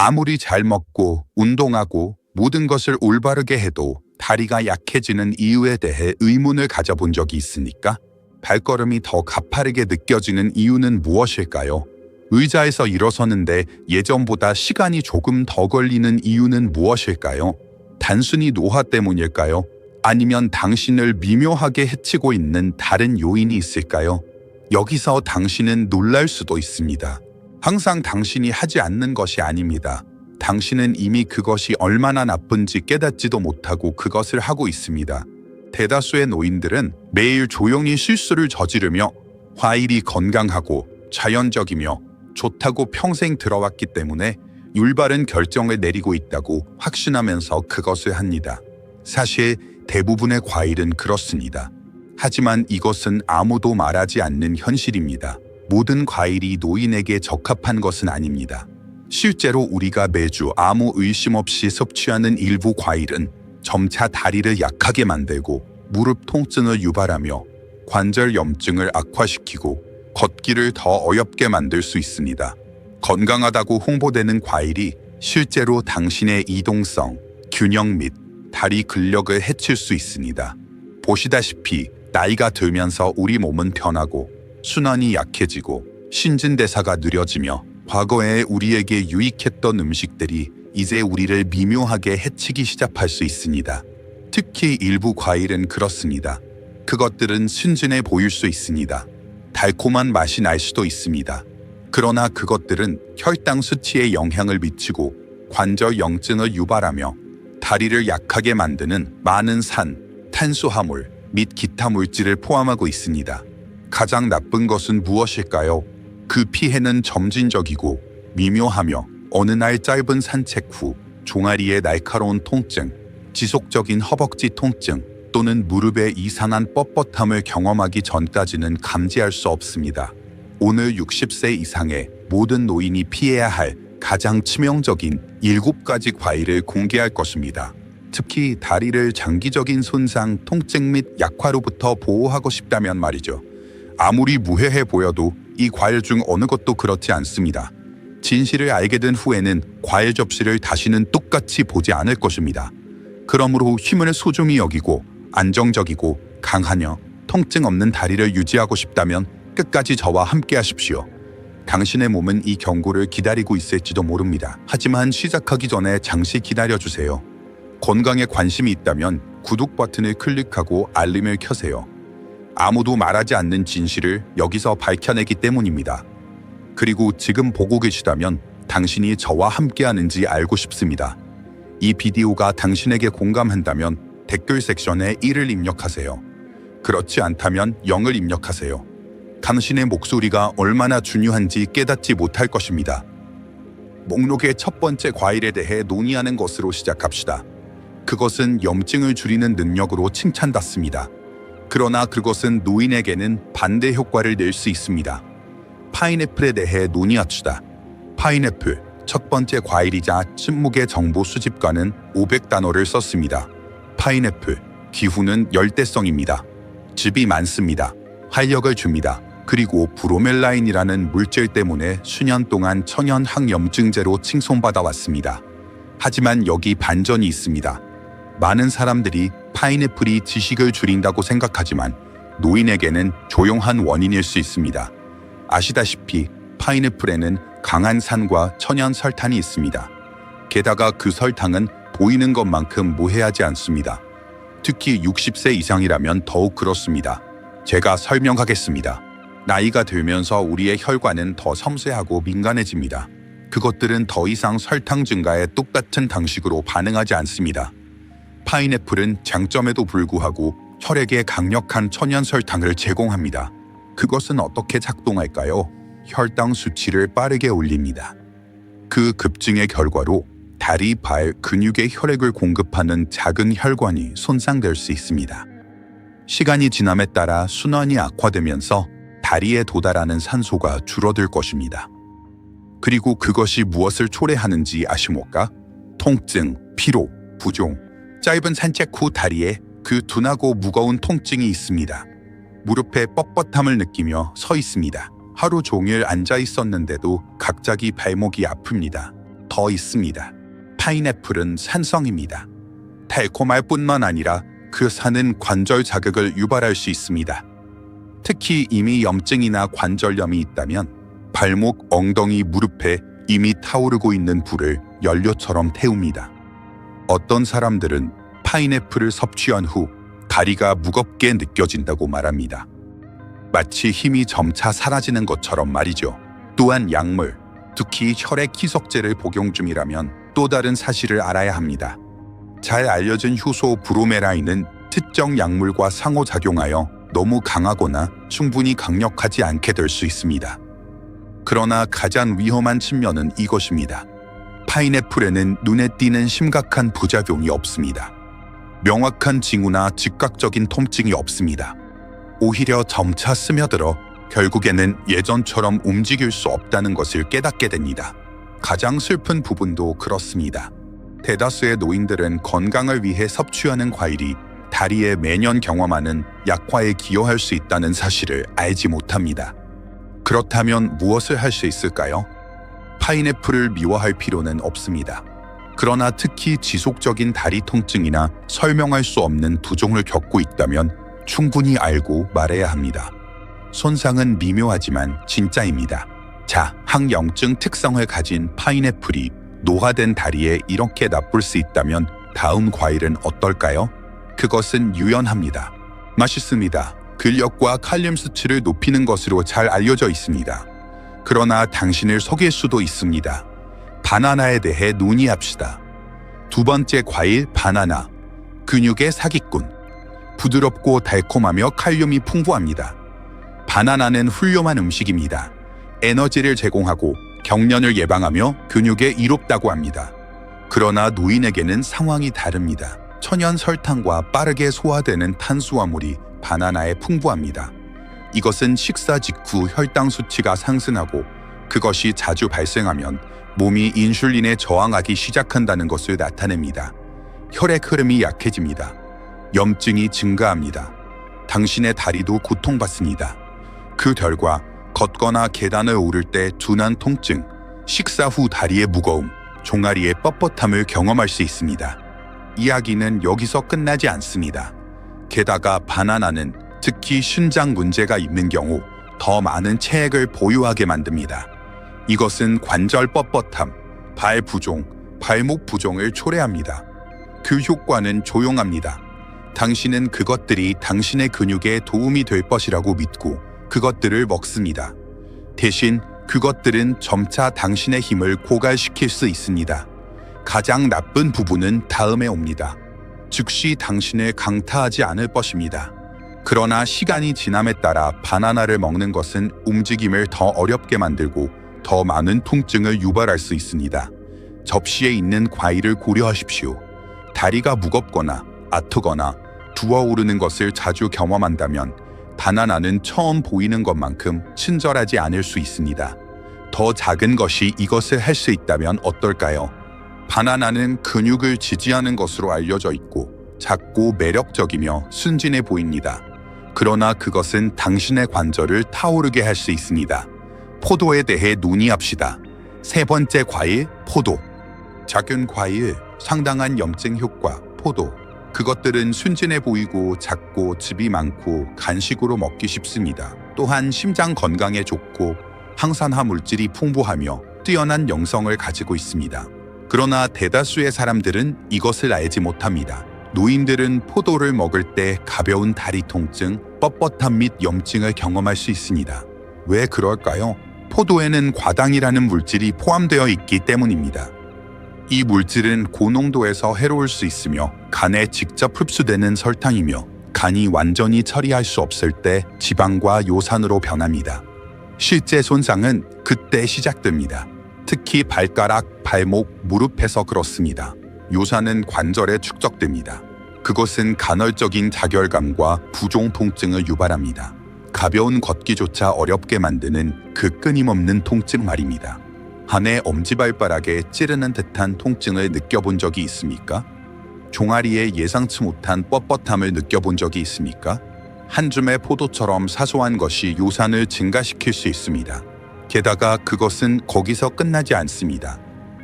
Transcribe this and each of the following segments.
아무리 잘 먹고 운동하고 모든 것을 올바르게 해도 다리가 약해지는 이유에 대해 의문을 가져본 적이 있습니까? 발걸음이 더 가파르게 느껴지는 이유는 무엇일까요? 의자에서 일어서는데 예전보다 시간이 조금 더 걸리는 이유는 무엇일까요? 단순히 노화 때문일까요? 아니면 당신을 미묘하게 해치고 있는 다른 요인이 있을까요? 여기서 당신은 놀랄 수도 있습니다. 항상 당신이 하지 않는 것이 아닙니다. 당신은 이미 그것이 얼마나 나쁜지 깨닫지도 못하고 그것을 하고 있습니다. 대다수의 노인들은 매일 조용히 실수를 저지르며 과일이 건강하고 자연적이며 좋다고 평생 들어왔기 때문에 율바른 결정을 내리고 있다고 확신하면서 그것을 합니다. 사실 대부분의 과일은 그렇습니다. 하지만 이것은 아무도 말하지 않는 현실입니다. 모든 과일이 노인에게 적합한 것은 아닙니다. 실제로 우리가 매주 아무 의심 없이 섭취하는 일부 과일은 점차 다리를 약하게 만들고 무릎 통증을 유발하며 관절 염증을 악화시키고 걷기를 더 어렵게 만들 수 있습니다. 건강하다고 홍보되는 과일이 실제로 당신의 이동성, 균형 및 다리 근력을 해칠 수 있습니다. 보시다시피 나이가 들면서 우리 몸은 변하고 순환이 약해지고 신진대사가 느려지며 과거에 우리에게 유익했던 음식들이 이제 우리를 미묘하게 해치기 시작할 수 있습니다. 특히 일부 과일은 그렇습니다. 그것들은 순진해 보일 수 있습니다. 달콤한 맛이 날 수도 있습니다. 그러나 그것들은 혈당 수치에 영향을 미치고 관절 염증을 유발하며 다리를 약하게 만드는 많은 산, 탄수화물 및 기타 물질을 포함하고 있습니다. 가장 나쁜 것은 무엇일까요? 그 피해는 점진적이고 미묘하며 어느 날 짧은 산책 후 종아리의 날카로운 통증, 지속적인 허벅지 통증 또는 무릎의 이상한 뻣뻣함을 경험하기 전까지는 감지할 수 없습니다. 오늘 60세 이상의 모든 노인이 피해야 할 가장 치명적인 7가지 과일을 공개할 것입니다. 특히 다리를 장기적인 손상, 통증 및 약화로부터 보호하고 싶다면 말이죠. 아무리 무해해 보여도 이 과일 중 어느 것도 그렇지 않습니다. 진실을 알게 된 후에는 과일 접시를 다시는 똑같이 보지 않을 것입니다. 그러므로 힘을 소중히 여기고 안정적이고 강하며 통증 없는 다리를 유지하고 싶다면 끝까지 저와 함께 하십시오. 당신의 몸은 이 경고를 기다리고 있을지도 모릅니다. 하지만 시작하기 전에 잠시 기다려주세요. 건강에 관심이 있다면 구독 버튼을 클릭하고 알림을 켜세요. 아무도 말하지 않는 진실을 여기서 밝혀내기 때문입니다. 그리고 지금 보고 계시다면 당신이 저와 함께하는지 알고 싶습니다. 이 비디오가 당신에게 공감한다면 댓글 섹션에 1을 입력하세요. 그렇지 않다면 0을 입력하세요. 당신의 목소리가 얼마나 중요한지 깨닫지 못할 것입니다. 목록의 첫 번째 과일에 대해 논의하는 것으로 시작합시다. 그것은 염증을 줄이는 능력으로 칭찬받습니다. 그러나 그것은 노인에게는 반대 효과를 낼 수 있습니다. 파인애플에 대해 논의합시다. 파인애플, 첫 번째 과일이자 침묵의 정보 수집가는 500단어를 썼습니다. 파인애플, 기후는 열대성입니다. 즙이 많습니다. 활력을 줍니다. 그리고 브로멜라인이라는 물질 때문에 수년 동안 천연 항염증제로 칭송받아 왔습니다. 하지만 여기 반전이 있습니다. 많은 사람들이 파인애플이 지식을 줄인다고 생각하지만 노인에게는 조용한 원인일 수 있습니다. 아시다시피 파인애플에는 강한 산과 천연 설탕이 있습니다. 게다가 그 설탕은 보이는 것만큼 무해하지 않습니다. 특히 60세 이상이라면 더욱 그렇습니다. 제가 설명하겠습니다. 나이가 들면서 우리의 혈관은 더 섬세하고 민감해집니다. 그것들은 더 이상 설탕 증가에 똑같은 방식으로 반응하지 않습니다. 파인애플은 장점에도 불구하고 혈액에 강력한 천연 설탕을 제공합니다. 그것은 어떻게 작동할까요? 혈당 수치를 빠르게 올립니다. 그 급증의 결과로 다리, 발, 근육에 혈액을 공급하는 작은 혈관이 손상될 수 있습니다. 시간이 지남에 따라 순환이 악화되면서 다리에 도달하는 산소가 줄어들 것입니다. 그리고 그것이 무엇을 초래하는지 아시모까? 통증, 피로, 부종, 짧은 산책 후 다리에 그 둔하고 무거운 통증이 있습니다. 무릎에 뻣뻣함을 느끼며 서 있습니다. 하루 종일 앉아 있었는데도 갑자기 발목이 아픕니다. 더 있습니다. 파인애플은 산성입니다. 달콤할 뿐만 아니라 그 산은 관절 자극을 유발할 수 있습니다. 특히 이미 염증이나 관절염이 있다면 발목, 엉덩이, 무릎에 이미 타오르고 있는 불을 연료처럼 태웁니다. 어떤 사람들은 파인애플을 섭취한 후 다리가 무겁게 느껴진다고 말합니다. 마치 힘이 점차 사라지는 것처럼 말이죠. 또한 약물, 특히 혈액 희석제를 복용 중이라면 또 다른 사실을 알아야 합니다. 잘 알려진 효소 브로메라인은 특정 약물과 상호작용하여 너무 강하거나 충분히 강력하지 않게 될 수 있습니다. 그러나 가장 위험한 측면은 이것입니다. 파인애플에는 눈에 띄는 심각한 부작용이 없습니다. 명확한 징후나 즉각적인 통증이 없습니다. 오히려 점차 스며들어 결국에는 예전처럼 움직일 수 없다는 것을 깨닫게 됩니다. 가장 슬픈 부분도 그렇습니다. 대다수의 노인들은 건강을 위해 섭취하는 과일이 다리에 매년 경험하는 약화에 기여할 수 있다는 사실을 알지 못합니다. 그렇다면 무엇을 할 수 있을까요? 파인애플을 미워할 필요는 없습니다. 그러나 특히 지속적인 다리 통증이나 설명할 수 없는 두종을 겪고 있다면 충분히 알고 말해야 합니다. 손상은 미묘하지만 진짜입니다. 자, 항염증 특성을 가진 파인애플이 노화된 다리에 이렇게 나쁠 수 있다면 다음 과일은 어떨까요? 그것은 유연합니다. 맛있습니다. 근력과 칼륨 수치를 높이는 것으로 잘 알려져 있습니다. 그러나 당신을 속일 수도 있습니다. 바나나에 대해 논의합시다. 두 번째 과일 바나나. 근육의 사기꾼. 부드럽고 달콤하며 칼륨이 풍부합니다. 바나나는 훌륭한 음식입니다. 에너지를 제공하고 경련을 예방하며 근육에 이롭다고 합니다. 그러나 노인에게는 상황이 다릅니다. 천연 설탕과 빠르게 소화되는 탄수화물이 바나나에 풍부합니다. 이것은 식사 직후 혈당 수치가 상승하고 그것이 자주 발생하면 몸이 인슐린에 저항하기 시작한다는 것을 나타냅니다. 혈액 흐름이 약해집니다. 염증이 증가합니다. 당신의 다리도 고통받습니다. 그 결과 걷거나 계단을 오를 때 둔한 통증, 식사 후 다리의 무거움, 종아리의 뻣뻣함을 경험할 수 있습니다. 이야기는 여기서 끝나지 않습니다. 게다가 바나나는 특히 신장 문제가 있는 경우 더 많은 체액을 보유하게 만듭니다. 이것은 관절 뻣뻣함, 발 부종, 발목 부종을 초래합니다. 그 효과는 조용합니다. 당신은 그것들이 당신의 근육에 도움이 될 것이라고 믿고 그것들을 먹습니다. 대신 그것들은 점차 당신의 힘을 고갈시킬 수 있습니다. 가장 나쁜 부분은 다음에 옵니다. 즉시 당신을 강타하지 않을 것입니다. 그러나 시간이 지남에 따라 바나나를 먹는 것은 움직임을 더 어렵게 만들고 더 많은 통증을 유발할 수 있습니다. 접시에 있는 과일을 고려하십시오. 다리가 무겁거나 아프거나 두어오르는 것을 자주 경험한다면 바나나는 처음 보이는 것만큼 친절하지 않을 수 있습니다. 더 작은 것이 이것을 할 수 있다면 어떨까요? 바나나는 근육을 지지하는 것으로 알려져 있고 작고 매력적이며 순진해 보입니다. 그러나 그것은 당신의 관절을 타오르게 할 수 있습니다. 포도에 대해 논의합시다. 세 번째 과일, 포도. 작은 과일, 상당한 염증 효과, 포도. 그것들은 순진해 보이고 작고 즙이 많고 간식으로 먹기 쉽습니다. 또한 심장 건강에 좋고 항산화 물질이 풍부하며 뛰어난 영성을 가지고 있습니다. 그러나 대다수의 사람들은 이것을 알지 못합니다. 노인들은 포도를 먹을 때 가벼운 다리 통증, 뻣뻣함 및 염증을 경험할 수 있습니다. 왜 그럴까요? 포도에는 과당이라는 물질이 포함되어 있기 때문입니다. 이 물질은 고농도에서 해로울 수 있으며 간에 직접 흡수되는 설탕이며 간이 완전히 처리할 수 없을 때 지방과 요산으로 변합니다. 실제 손상은 그때 시작됩니다. 특히 발가락, 발목, 무릎에서 그렇습니다. 요산은 관절에 축적됩니다. 그것은 간헐적인 자결감과 부종 통증을 유발합니다. 가벼운 걷기조차 어렵게 만드는 그 끊임없는 통증 말입니다. 한해 엄지발가락에 찌르는 듯한 통증을 느껴본 적이 있습니까? 종아리에 예상치 못한 뻣뻣함을 느껴본 적이 있습니까? 한 줌의 포도처럼 사소한 것이 요산을 증가시킬 수 있습니다. 게다가 그것은 거기서 끝나지 않습니다.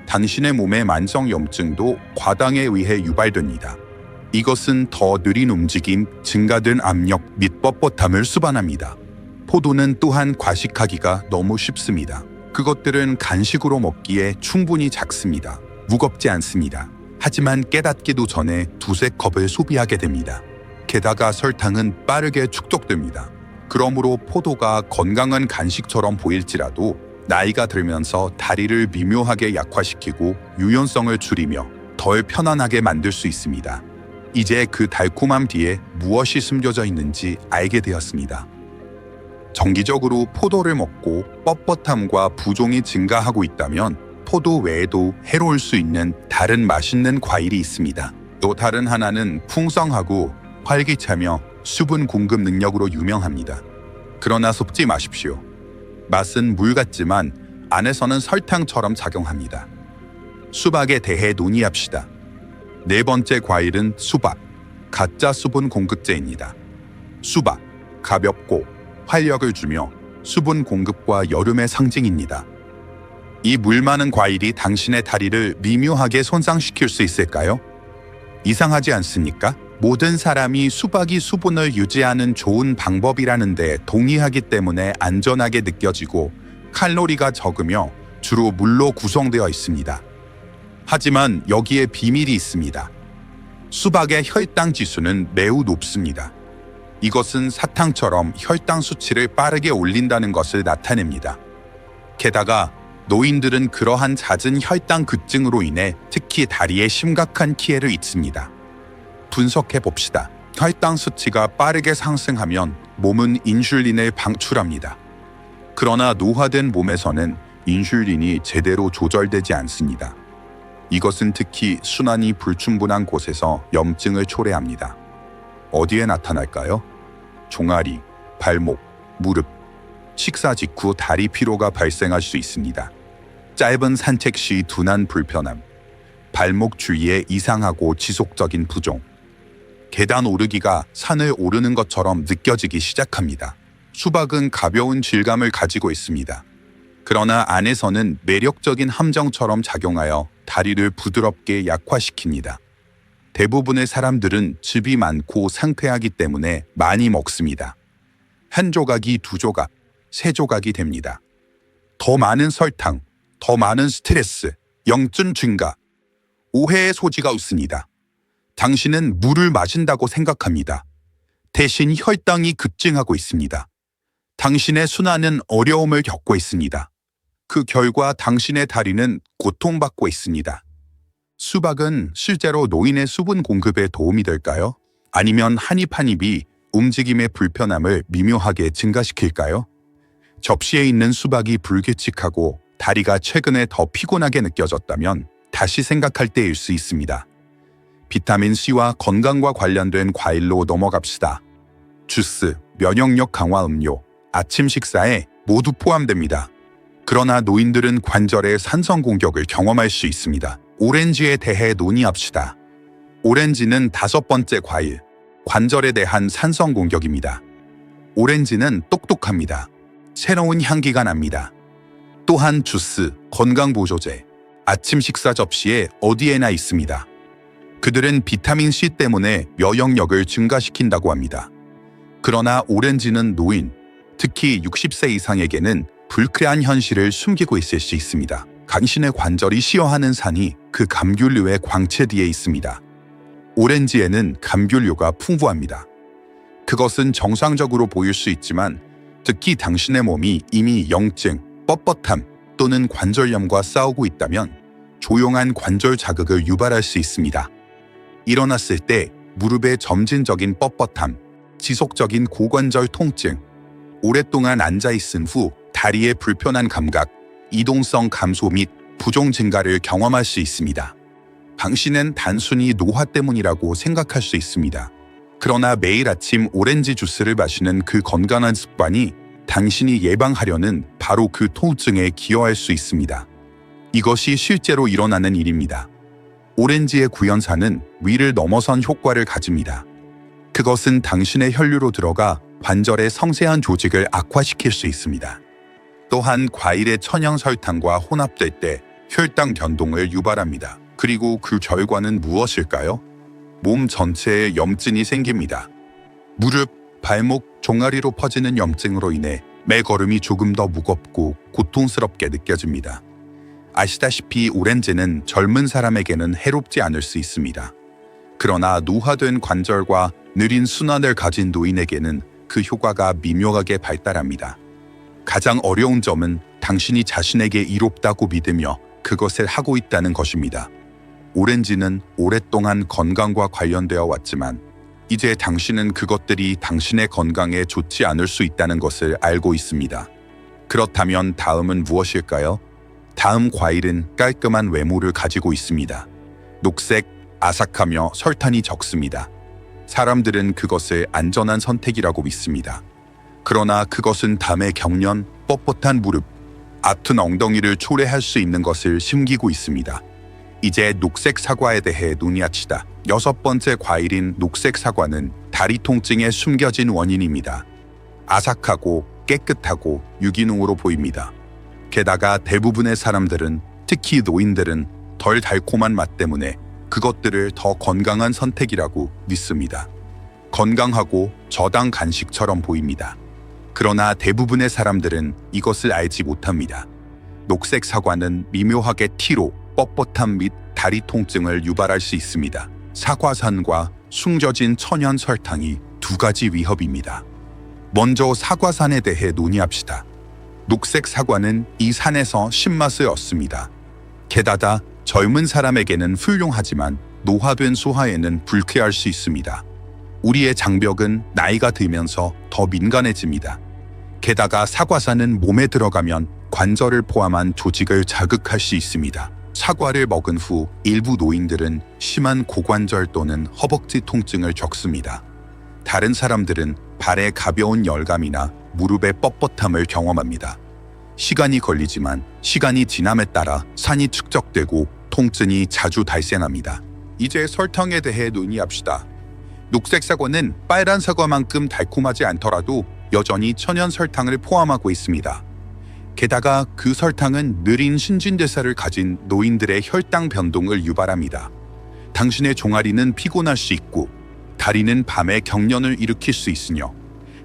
당신의 몸의 만성 염증도 과당에 의해 유발됩니다. 이것은 더 느린 움직임, 증가된 압력 및 뻣뻣함을 수반합니다. 포도는 또한 과식하기가 너무 쉽습니다. 그것들은 간식으로 먹기에 충분히 작습니다. 무겁지 않습니다. 하지만 깨닫기도 전에 두세 컵을 소비하게 됩니다. 게다가 설탕은 빠르게 축적됩니다. 그러므로 포도가 건강한 간식처럼 보일지라도 나이가 들면서 다리를 미묘하게 약화시키고 유연성을 줄이며 덜 편안하게 만들 수 있습니다. 이제 그 달콤함 뒤에 무엇이 숨겨져 있는지 알게 되었습니다. 정기적으로 포도를 먹고 뻣뻣함과 부종이 증가하고 있다면 포도 외에도 해로울 수 있는 다른 맛있는 과일이 있습니다. 또 다른 하나는 풍성하고 활기차며 수분 공급 능력으로 유명합니다. 그러나 속지 마십시오. 맛은 물 같지만 안에서는 설탕처럼 작용합니다. 수박에 대해 논의합시다. 네 번째 과일은 수박, 가짜 수분 공급제입니다. 수박, 가볍고 활력을 주며 수분 공급과 여름의 상징입니다. 이 물 많은 과일이 당신의 다리를 미묘하게 손상시킬 수 있을까요? 이상하지 않습니까? 모든 사람이 수박이 수분을 유지하는 좋은 방법이라는데 동의하기 때문에 안전하게 느껴지고 칼로리가 적으며 주로 물로 구성되어 있습니다. 하지만 여기에 비밀이 있습니다. 수박의 혈당 지수는 매우 높습니다. 이것은 사탕처럼 혈당 수치를 빠르게 올린다는 것을 나타냅니다. 게다가 노인들은 그러한 잦은 혈당 급증으로 인해 특히 다리에 심각한 피해를 입습니다. 분석해 봅시다. 혈당 수치가 빠르게 상승하면 몸은 인슐린을 방출합니다. 그러나 노화된 몸에서는 인슐린이 제대로 조절되지 않습니다. 이것은 특히 순환이 불충분한 곳에서 염증을 초래합니다. 어디에 나타날까요? 종아리, 발목, 무릎, 식사 직후 다리 피로가 발생할 수 있습니다. 짧은 산책 시 둔한 불편함, 발목 주위에 이상하고 지속적인 부종, 계단 오르기가 산을 오르는 것처럼 느껴지기 시작합니다. 수박은 가벼운 질감을 가지고 있습니다. 그러나 안에서는 매력적인 함정처럼 작용하여 다리를 부드럽게 약화시킵니다. 대부분의 사람들은 즙이 많고 상쾌하기 때문에 많이 먹습니다. 한 조각이 두 조각, 세 조각이 됩니다. 더 많은 설탕, 더 많은 스트레스, 영증 증가, 오해의 소지가 없습니다. 당신은 물을 마신다고 생각합니다. 대신 혈당이 급증하고 있습니다. 당신의 순환은 어려움을 겪고 있습니다. 그 결과 당신의 다리는 고통받고 있습니다. 수박은 실제로 노인의 수분 공급에 도움이 될까요? 아니면 한입 한 입이 움직임의 불편함을 미묘하게 증가시킬까요? 접시에 있는 수박이 불규칙하고 다리가 최근에 더 피곤하게 느껴졌다면 다시 생각할 때일 수 있습니다. 비타민C와 건강과 관련된 과일로 넘어갑시다. 주스, 면역력 강화 음료, 아침 식사에 모두 포함됩니다. 그러나 노인들은 관절의 산성 공격을 경험할 수 있습니다. 오렌지에 대해 논의합시다. 오렌지는 다섯 번째 과일, 관절에 대한 산성 공격입니다. 오렌지는 똑똑합니다. 새로운 향기가 납니다. 또한 주스, 건강보조제, 아침 식사 접시에 어디에나 있습니다. 그들은 비타민C 때문에 면역력을 증가시킨다고 합니다. 그러나 오렌지는 노인, 특히 60세 이상에게는 불쾌한 현실을 숨기고 있을 수 있습니다. 당신의 관절이 시어하는 산이 그 감귤류의 광채 뒤에 있습니다. 오렌지에는 감귤류가 풍부합니다. 그것은 정상적으로 보일 수 있지만 특히 당신의 몸이 이미 영증, 뻣뻣함 또는 관절염과 싸우고 있다면 조용한 관절 자극을 유발할 수 있습니다. 일어났을 때 무릎의 점진적인 뻣뻣함, 지속적인 고관절 통증, 오랫동안 앉아 있은 후 다리의 불편한 감각, 이동성 감소 및 부종 증가를 경험할 수 있습니다. 당신은 단순히 노화 때문이라고 생각할 수 있습니다. 그러나 매일 아침 오렌지 주스를 마시는 그 건강한 습관이 당신이 예방하려는 바로 그 통증에 기여할 수 있습니다. 이것이 실제로 일어나는 일입니다. 오렌지의 구연산은 위를 넘어선 효과를 가집니다. 그것은 당신의 혈류로 들어가 관절의 성세한 조직을 악화시킬 수 있습니다. 또한 과일의 천연 설탕과 혼합될 때 혈당 변동을 유발합니다. 그리고 그 결과는 무엇일까요? 몸 전체에 염증이 생깁니다. 무릎, 발목, 종아리로 퍼지는 염증으로 인해 매 걸음이 조금 더 무겁고 고통스럽게 느껴집니다. 아시다시피 오렌지는 젊은 사람에게는 해롭지 않을 수 있습니다. 그러나 노화된 관절과 느린 순환을 가진 노인에게는 그 효과가 미묘하게 발달합니다. 가장 어려운 점은 당신이 자신에게 이롭다고 믿으며 그것을 하고 있다는 것입니다. 오렌지는 오랫동안 건강과 관련되어 왔지만 이제 당신은 그것들이 당신의 건강에 좋지 않을 수 있다는 것을 알고 있습니다. 그렇다면 다음은 무엇일까요? 다음 과일은 깔끔한 외모를 가지고 있습니다. 녹색, 아삭하며 설탕이 적습니다. 사람들은 그것을 안전한 선택이라고 믿습니다. 그러나 그것은 담의 경련, 뻣뻣한 무릎, 아픈 엉덩이를 초래할 수 있는 것을 심기고 있습니다. 이제 녹색 사과에 대해 논의합시다. 여섯 번째 과일인 녹색 사과는 다리 통증의 숨겨진 원인입니다. 아삭하고 깨끗하고 유기농으로 보입니다. 게다가 대부분의 사람들은 특히 노인들은 덜 달콤한 맛 때문에 그것들을 더 건강한 선택이라고 믿습니다. 건강하고 저당 간식처럼 보입니다. 그러나 대부분의 사람들은 이것을 알지 못합니다. 녹색 사과는 미묘하게 티로 뻣뻣함 및 다리 통증을 유발할 수 있습니다. 사과산과 숨겨진 천연 설탕이 두 가지 위협입니다. 먼저 사과산에 대해 논의합시다. 녹색 사과는 이 산에서 신맛을 얻습니다. 게다가 젊은 사람에게는 훌륭하지만 노화된 소화에는 불쾌할 수 있습니다. 우리의 장벽은 나이가 들면서 더 민감해집니다. 게다가 사과산은 몸에 들어가면 관절을 포함한 조직을 자극할 수 있습니다. 사과를 먹은 후 일부 노인들은 심한 고관절 또는 허벅지 통증을 겪습니다. 다른 사람들은 발에 가벼운 열감이나 무릎의 뻣뻣함을 경험합니다. 시간이 걸리지만 시간이 지남에 따라 산이 축적되고 통증이 자주 발생합니다. 이제 설탕에 대해 논의합시다. 녹색 사과는 빨간 사과만큼 달콤하지 않더라도 여전히 천연 설탕을 포함하고 있습니다. 게다가 그 설탕은 느린 신진대사를 가진 노인들의 혈당 변동을 유발합니다. 당신의 종아리는 피곤할 수 있고 다리는 밤에 경련을 일으킬 수 있으며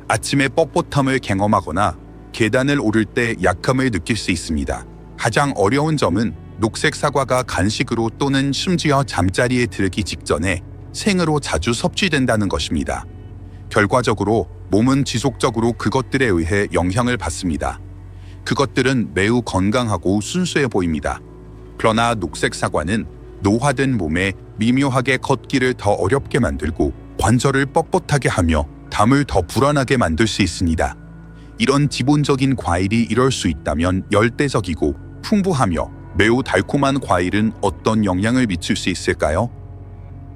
아침에 뻣뻣함을 경험하거나 계단을 오를 때 약함을 느낄 수 있습니다. 가장 어려운 점은 녹색 사과가 간식으로 또는 심지어 잠자리에 들기 직전에 생으로 자주 섭취된다는 것입니다. 결과적으로 몸은 지속적으로 그것들에 의해 영향을 받습니다. 그것들은 매우 건강하고 순수해 보입니다. 그러나 녹색 사과는 노화된 몸에 미묘하게 걷기를 더 어렵게 만들고 관절을 뻣뻣하게 하며 담을 더 불안하게 만들 수 있습니다. 이런 기본적인 과일이 이럴 수 있다면 열대적이고 풍부하며 매우 달콤한 과일은 어떤 영향을 미칠 수 있을까요?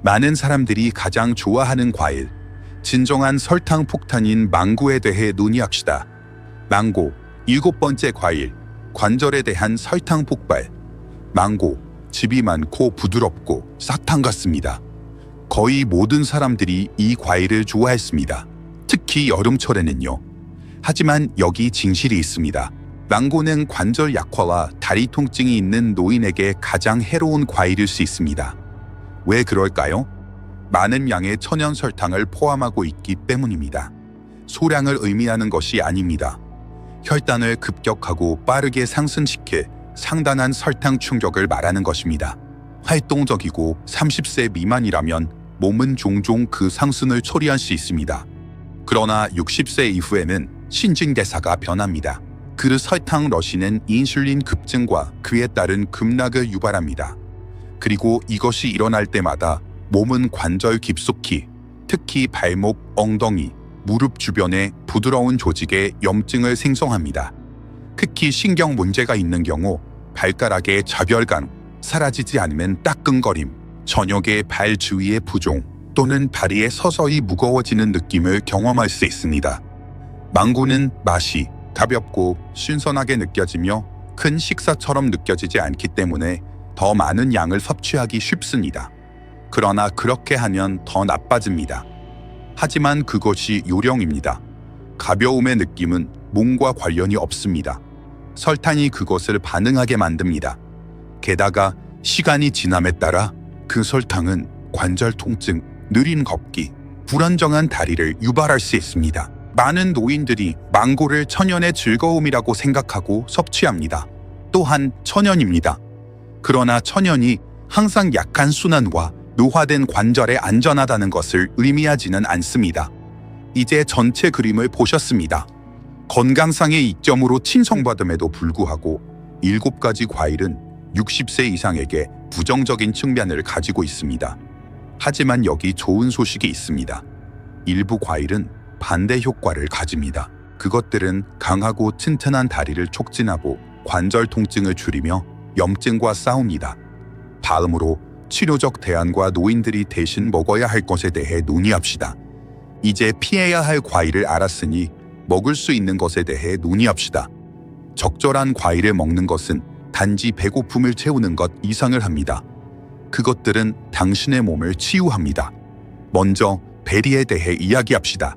많은 사람들이 가장 좋아하는 과일, 진정한 설탕 폭탄인 망고에 대해 논의합시다. 망고, 일곱 번째 과일, 관절에 대한 설탕 폭발. 망고, 즙이 많고 부드럽고 사탕 같습니다. 거의 모든 사람들이 이 과일을 좋아했습니다. 특히 여름철에는요. 하지만 여기 진실이 있습니다. 망고는 관절 약화와 다리 통증이 있는 노인에게 가장 해로운 과일일 수 있습니다. 왜 그럴까요? 많은 양의 천연 설탕을 포함하고 있기 때문입니다. 소량을 의미하는 것이 아닙니다. 혈당을 급격하고 빠르게 상승시켜 상당한 설탕 충격을 말하는 것입니다. 활동적이고 30세 미만이라면 몸은 종종 그 상승을 처리할 수 있습니다. 그러나 60세 이후에는 신진대사가 변합니다. 그 설탕 러시는 인슐린 급증과 그에 따른 급락을 유발합니다. 그리고 이것이 일어날 때마다 몸은 관절 깊숙이, 특히 발목, 엉덩이, 무릎 주변에 부드러운 조직에 염증을 생성합니다. 특히 신경 문제가 있는 경우 발가락의 자별감, 사라지지 않으면 따끔거림, 저녁에 발 주위의 부종 또는 다리에 서서히 무거워지는 느낌을 경험할 수 있습니다. 망고는 맛이 가볍고 신선하게 느껴지며 큰 식사처럼 느껴지지 않기 때문에 더 많은 양을 섭취하기 쉽습니다. 그러나 그렇게 하면 더 나빠집니다. 하지만 그것이 요령입니다. 가벼움의 느낌은 몸과 관련이 없습니다. 설탕이 그것을 반응하게 만듭니다. 게다가 시간이 지남에 따라 그 설탕은 관절 통증, 느린 걷기, 불안정한 다리를 유발할 수 있습니다. 많은 노인들이 망고를 천연의 즐거움이라고 생각하고 섭취합니다. 또한 천연입니다. 그러나 천연이 항상 약한 순환과 노화된 관절에 안전하다는 것을 의미하지는 않습니다. 이제 전체 그림을 보셨습니다. 건강상의 이점으로 칭송받음에도 불구하고 7가지 과일은 60세 이상에게 부정적인 측면을 가지고 있습니다. 하지만 여기 좋은 소식이 있습니다. 일부 과일은 반대 효과를 가집니다. 그것들은 강하고 튼튼한 다리를 촉진하고 관절 통증을 줄이며 염증과 싸웁니다. 다음으로 치료적 대안과 노인들이 대신 먹어야 할 것에 대해 논의합시다. 이제 피해야 할 과일을 알았으니 먹을 수 있는 것에 대해 논의합시다. 적절한 과일을 먹는 것은 단지 배고픔을 채우는 것 이상을 합니다. 그것들은 당신의 몸을 치유합니다. 먼저 베리에 대해 이야기합시다.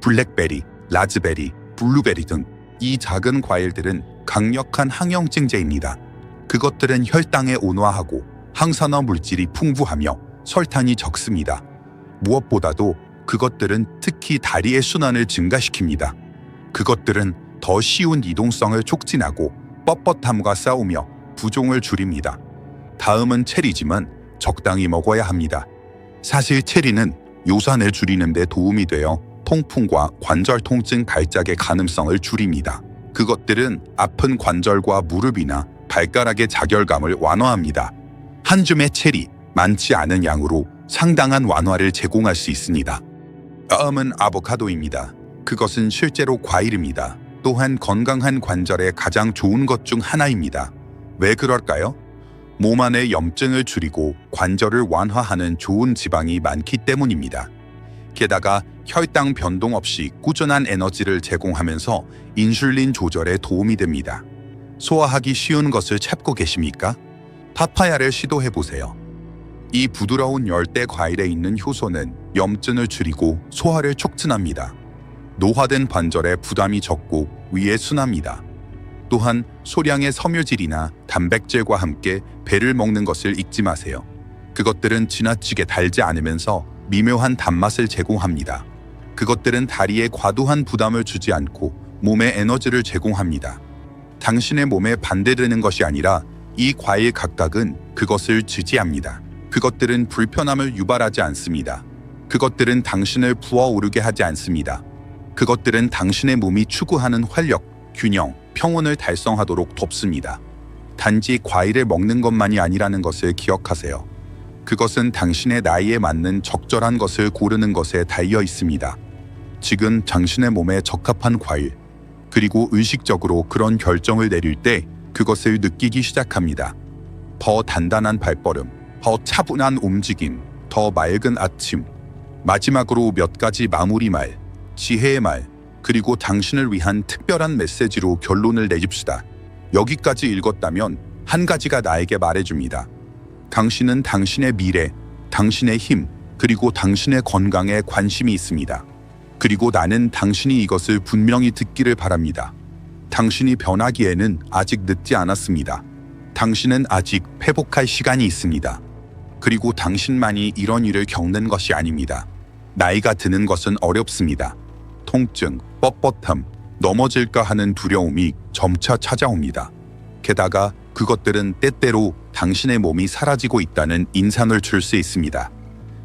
블랙베리, 라즈베리, 블루베리 등 이 작은 과일들은 강력한 항염증제입니다. 그것들은 혈당에 온화하고 항산화 물질이 풍부하며 설탕이 적습니다. 무엇보다도 그것들은 특히 다리의 순환을 증가시킵니다. 그것들은 더 쉬운 이동성을 촉진하고 뻣뻣함과 싸우며 부종을 줄입니다. 다음은 체리지만 적당히 먹어야 합니다. 사실 체리는 요산을 줄이는 데 도움이 되어 통풍과 관절 통증 발작의 가능성을 줄입니다. 그것들은 아픈 관절과 무릎이나 발가락의 자결감을 완화합니다. 한 줌의 체리, 많지 않은 양으로 상당한 완화를 제공할 수 있습니다. 다음은 아보카도입니다. 그것은 실제로 과일입니다. 또한 건강한 관절에 가장 좋은 것 중 하나입니다. 왜 그럴까요? 몸 안의 염증을 줄이고 관절을 완화하는 좋은 지방이 많기 때문입니다. 게다가 혈당 변동 없이 꾸준한 에너지를 제공하면서 인슐린 조절에 도움이 됩니다. 소화하기 쉬운 것을 찾고 계십니까? 파파야를 시도해 보세요. 이 부드러운 열대 과일에 있는 효소는 염증을 줄이고 소화를 촉진합니다. 노화된 관절에 부담이 적고 위에 순합니다. 또한 소량의 섬유질이나 단백질과 함께 배를 먹는 것을 잊지 마세요. 그것들은 지나치게 달지 않으면서 미묘한 단맛을 제공합니다. 그것들은 다리에 과도한 부담을 주지 않고 몸에 에너지를 제공합니다. 당신의 몸에 반대되는 것이 아니라 이 과일 각각은 그것을 지지합니다. 그것들은 불편함을 유발하지 않습니다. 그것들은 당신을 부어오르게 하지 않습니다. 그것들은 당신의 몸이 추구하는 활력, 균형, 평온을 달성하도록 돕습니다. 단지 과일을 먹는 것만이 아니라는 것을 기억하세요. 그것은 당신의 나이에 맞는 적절한 것을 고르는 것에 달려 있습니다. 지금 당신의 몸에 적합한 과일, 그리고 의식적으로 그런 결정을 내릴 때 그것을 느끼기 시작합니다. 더 단단한 발걸음, 더 차분한 움직임, 더 맑은 아침. 마지막으로 몇 가지 마무리 말, 지혜의 말, 그리고 당신을 위한 특별한 메시지로 결론을 내집시다. 여기까지 읽었다면 한 가지가 나에게 말해줍니다. 당신은 당신의 미래, 당신의 힘, 그리고 당신의 건강에 관심이 있습니다. 그리고 나는 당신이 이것을 분명히 듣기를 바랍니다. 당신이 변하기에는 아직 늦지 않았습니다. 당신은 아직 회복할 시간이 있습니다. 그리고 당신만이 이런 일을 겪는 것이 아닙니다. 나이가 드는 것은 어렵습니다. 통증, 뻣뻣함, 넘어질까 하는 두려움이 점차 찾아옵니다. 게다가 그것들은 때때로 당신의 몸이 사라지고 있다는 인상을 줄 수 있습니다.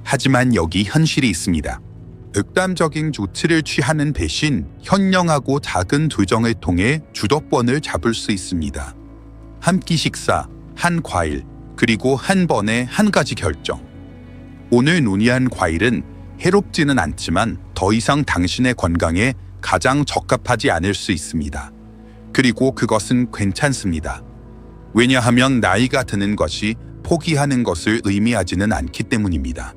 하지만 여기 현실이 있습니다. 극단적인 조치를 취하는 대신 현명하고 작은 조정을 통해 주도권을 잡을 수 있습니다. 한 끼 식사, 한 과일, 그리고 한 번에 한 가지 결정. 오늘 논의한 과일은 해롭지는 않지만 더 이상 당신의 건강에 가장 적합하지 않을 수 있습니다. 그리고 그것은 괜찮습니다. 왜냐하면 나이가 드는 것이 포기하는 것을 의미하지는 않기 때문입니다.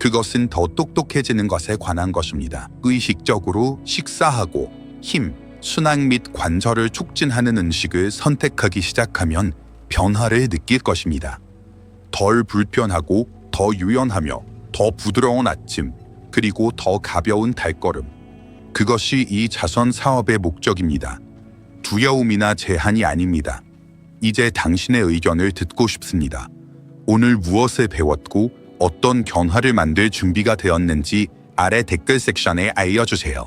그것은 더 똑똑해지는 것에 관한 것입니다. 의식적으로 식사하고 힘, 순환 및 관절을 촉진하는 음식을 선택하기 시작하면 변화를 느낄 것입니다. 덜 불편하고 더 유연하며 더 부드러운 아침, 그리고 더 가벼운 달걸음. 그것이 이 자선 사업의 목적입니다. 두려움이나 제한이 아닙니다. 이제 당신의 의견을 듣고 싶습니다. 오늘 무엇을 배웠고 어떤 변화를 만들 준비가 되었는지 아래 댓글 섹션에 알려주세요.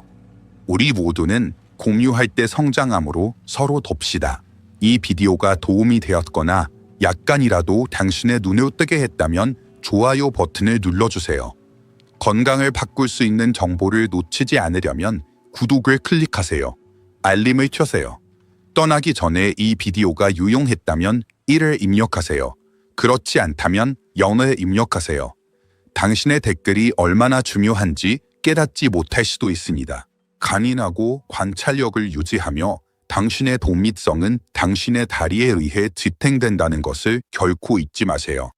우리 모두는 공유할 때 성장함으로 서로 돕시다. 이 비디오가 도움이 되었거나 약간이라도 당신의 눈을 뜨게 했다면 좋아요 버튼을 눌러주세요. 건강을 바꿀 수 있는 정보를 놓치지 않으려면 구독을 클릭하세요. 알림을 켜세요. 떠나기 전에 이 비디오가 유용했다면 1을 입력하세요. 그렇지 않다면 0을 입력하세요. 당신의 댓글이 얼마나 중요한지 깨닫지 못할 수도 있습니다. 간인하고 관찰력을 유지하며 당신의 도미성은 당신의 다리에 의해 지탱된다는 것을 결코 잊지 마세요.